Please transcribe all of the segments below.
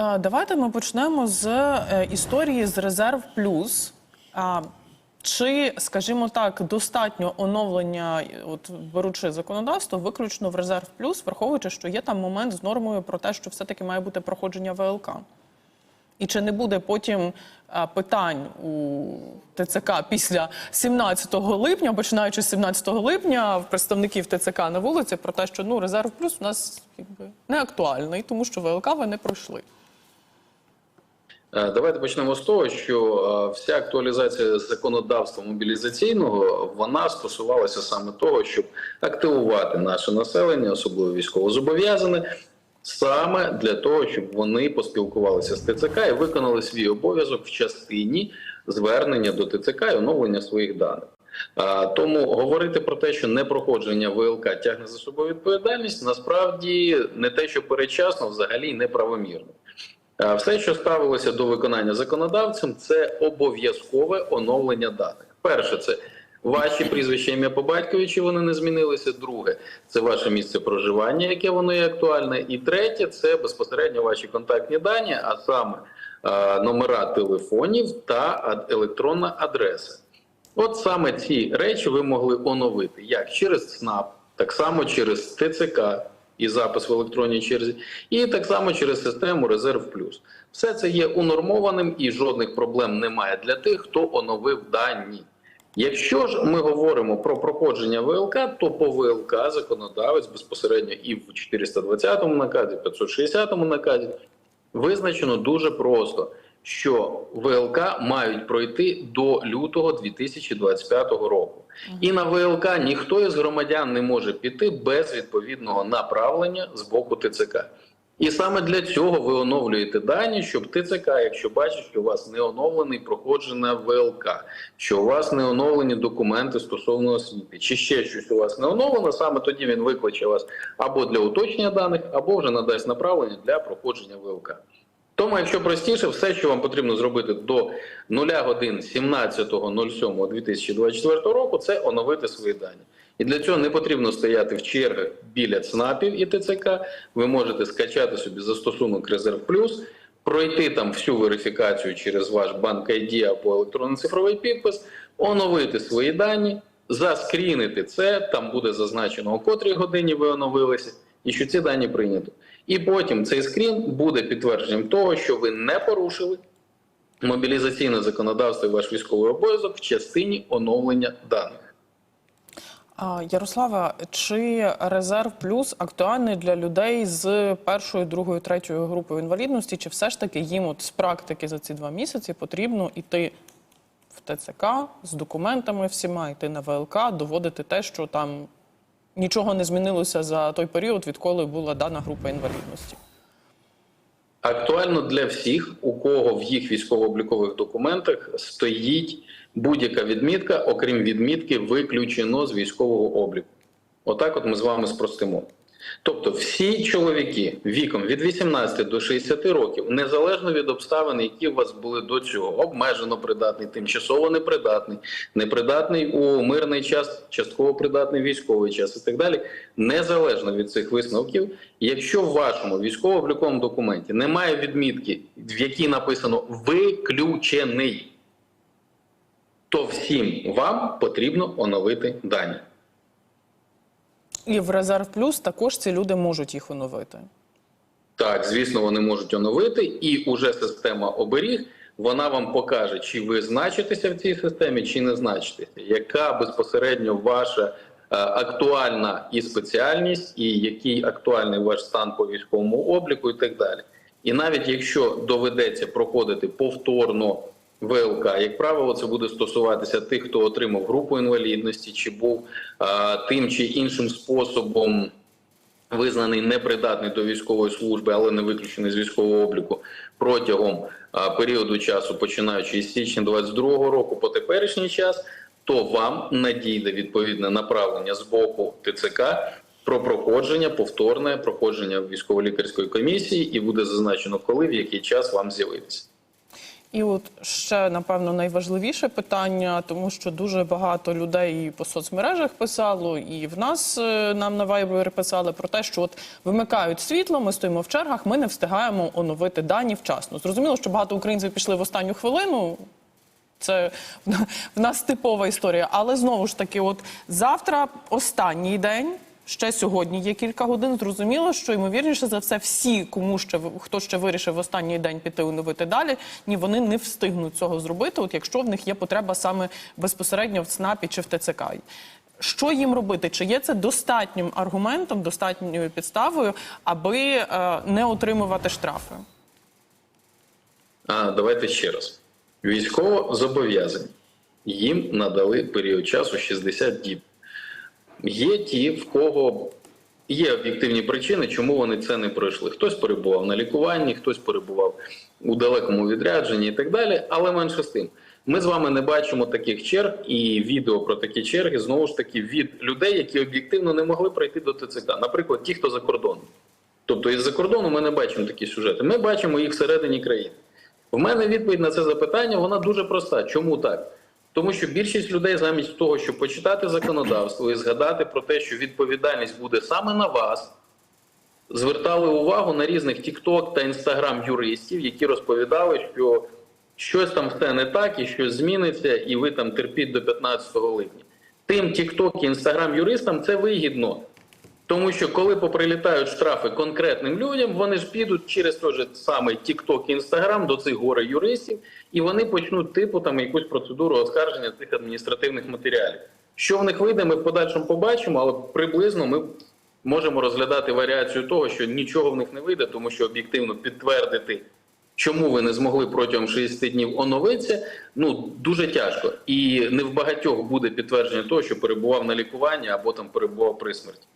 давайте ми почнемо з е, історії з резерв плюс. Чи, скажімо так, достатньо оновлення, от беручи законодавство, виключно в резерв плюс, враховуючи, що є там момент з нормою про те, що все-таки має бути проходження ВЛК? І чи не буде потім питань у ТЦК після 17 липня, починаючи з 17 липня, в представників ТЦК на вулиці про те, що ну резерв плюс у нас якби не актуальний, тому що ВЛК ви не пройшли. Е, Давайте почнемо з того, що е, вся актуалізація законодавства мобілізаційного вона стосувалася саме того, щоб активувати наше населення, особливо військовозобов'язане, саме для того, щоб вони поспілкувалися з ТЦК і виконали свій обов'язок в частині звернення до ТЦК і оновлення своїх даних. Тому говорити про те, що непроходження ВЛК тягне за собою відповідальність, насправді не те, що передчасно, взагалі неправомірно. А Все, що ставилося до виконання законодавцем, це обов'язкове оновлення даних. Перше, це ваші прізвища ім'я по батькові, чи вони не змінилися. Друге, це ваше місце проживання, яке воно є актуальне. І третє, це безпосередньо ваші контактні дані, а саме е, номера телефонів та електронна адреса. От саме ці речі ви могли оновити як через СНАП, так само через ТЦК і запис в електронній черзі, і так само через систему Резерв Плюс. Все це є унормованим і жодних проблем немає для тих, хто оновив дані. Якщо ж ми говоримо про проходження ВЛК, то по ВЛК законодавець безпосередньо і в 420 наказі, 560 наказі визначено дуже просто, що ВЛК мають пройти до лютого 2025 року. І на ВЛК ніхто із громадян не може піти без відповідного направлення з боку ТЦК. І саме для цього ви оновлюєте дані, щоб ТЦК, якщо бачить, що у вас не оновлений проходження ВЛК, що у вас не оновлені документи стосовно освіти, чи ще щось у вас не оновлено, саме тоді він викличе вас або для уточнення даних, або вже надасть направлення для проходження ВЛК. Тому, якщо простіше, все, що вам потрібно зробити до 0 годин 17.07.2024 року, це оновити свої дані. І для цього не потрібно стояти в чергах біля ЦНАПів і ТЦК. Ви можете скачати собі застосунок Резерв Плюс, пройти там всю верифікацію через ваш банк ID або електронний цифровий підпис, оновити свої дані, заскрінити це. Там буде зазначено, о котрій годині ви оновилися, і що ці дані прийнято. І потім цей скрін буде підтвердженням того, що ви не порушили мобілізаційне законодавство і ваш військовий обов'язок в частині оновлення даних. Ярослава, чи резерв плюс актуальний для людей з першої, другої, третьої групи інвалідності, чи все ж таки їм от з практики за ці два місяці потрібно йти в ТЦК з документами всіма, йти на ВЛК, доводити те, що там нічого не змінилося за той період, відколи була дана група інвалідності? Актуально для всіх, у кого в їх військово-облікових документах стоїть будь-яка відмітка, окрім відмітки, виключено з військового обліку. Отак, от ми з вами спростимо. Тобто, всі чоловіки віком від 18 до 60 років, незалежно від обставин, які у вас були до цього, обмежено придатний, тимчасово непридатний, непридатний у мирний час, частково придатний військовий час і так далі, незалежно від цих висновків, якщо в вашому військово-обліковому документі немає відмітки, в якій написано виключений, то всім вам потрібно оновити дані. І в резерв плюс також ці люди можуть їх оновити. Так, звісно, вони можуть оновити, і уже система оберіг вона вам покаже, чи ви значитеся в цій системі, чи не значитеся, яка безпосередньо ваша е, актуальна і спеціальність, і який актуальний ваш стан по військовому обліку, і так далі. І навіть якщо доведеться проходити повторно ВЛК, як правило, це буде стосуватися тих, хто отримав групу інвалідності, чи був е, тим чи іншим способом визнаний непридатний до військової служби, але не виключений з військового обліку протягом а, періоду часу, починаючи із січня 22 року по теперішній час, то вам надійде відповідне направлення з боку ТЦК про проходження, повторне проходження військово-лікарської комісії, і буде зазначено, коли в який час вам з'явитися. І от ще напевно найважливіше питання, тому що дуже багато людей і по соцмережах писало, і в нас е, нам на Viber писали про те, що от вимикають світло, ми стоїмо в чергах, ми не встигаємо оновити дані вчасно. Зрозуміло, що багато українців пішли в останню хвилину. Це в нас типова історія. Але знову ж таки, от завтра останній день. Ще сьогодні є кілька годин. Зрозуміло, що ймовірніше за все, всі, кому ще хто ще вирішив в останній день піти оновити далі, ні, вони не встигнуть цього зробити. От якщо в них є потреба саме безпосередньо в ЦНАПі чи в ТЦК. Що їм робити? Чи є це достатнім аргументом, достатньою підставою, аби е, не отримувати штрафи? А, давайте ще раз. Військово зобов'язані. Їм надали період часу 60 діб. Є ті, в кого є об'єктивні причини, чому вони це не пройшли. Хтось перебував на лікуванні, хтось перебував у далекому відрядженні і так далі. Але менше з тим, ми з вами не бачимо таких черг і відео про такі черги знову ж таки від людей, які об'єктивно не могли пройти до ТЦК. Наприклад, ті, хто за кордоном. Тобто із-за кордону ми не бачимо такі сюжети. Ми бачимо їх всередині країни. В мене відповідь на це запитання вона дуже проста. Чому так? Тому що більшість людей, замість того, щоб почитати законодавство і згадати про те, що відповідальність буде саме на вас, звертали увагу на різних TikTok та Instagram юристів, які розповідали, що щось там все не так і щось зміниться, і ви там терпіть до 15 липня. Тим TikTok і Instagram юристам це вигідно. Тому що коли поприлітають штрафи конкретним людям, вони ж підуть через той же самий TikTok і Instagram до цих горе юристів, і вони почнуть типу там якусь процедуру оскарження цих адміністративних матеріалів. Що в них вийде, ми в подальшому побачимо, але приблизно ми можемо розглядати варіацію того, що нічого в них не вийде, тому що об'єктивно підтвердити, чому ви не змогли протягом 60 днів оновитися, ну дуже тяжко. І не в багатьох буде підтвердження того, що перебував на лікуванні або там перебував при смерті.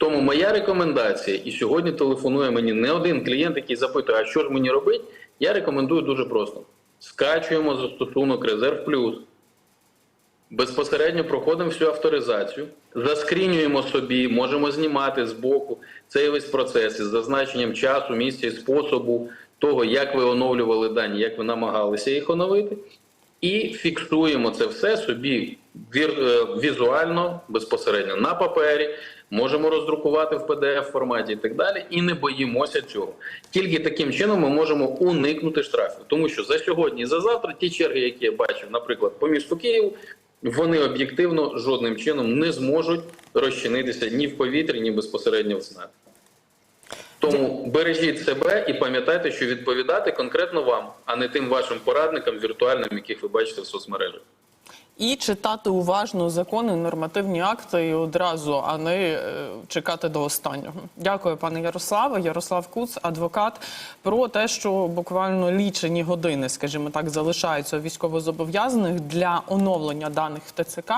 Тому моя рекомендація, і сьогодні телефонує мені не один клієнт, який запитує, а що ж мені робити, я рекомендую дуже просто: скачуємо застосунок Резерв Плюс, безпосередньо проходимо всю авторизацію, заскрінюємо собі, можемо знімати з боку. Цей весь процес із зазначенням часу, місця і способу того, як ви оновлювали дані, як ви намагалися їх оновити. І фіксуємо це все собі е, візуально, безпосередньо на папері, можемо роздрукувати в pdf форматі і так далі, і не боїмося цього. Тільки таким чином ми можемо уникнути штрафів, тому що за сьогодні і за завтра ті черги, які я бачив, наприклад, по місту Києву, вони об'єктивно жодним чином не зможуть розчинитися ні в повітрі, ні безпосередньо в ЦНАПі. Тому бережіть себе і пам'ятайте, що відповідати конкретно вам, а не тим вашим порадникам віртуальним, яких ви бачите в соцмережах. І читати уважно закони, нормативні акти одразу, а не е, чекати до останнього. Дякую, пане Ярославе. Ярослав Куц, адвокат, про те, що буквально лічені години, скажімо так, залишаються військовозобов'язаних для оновлення даних в ТЦК.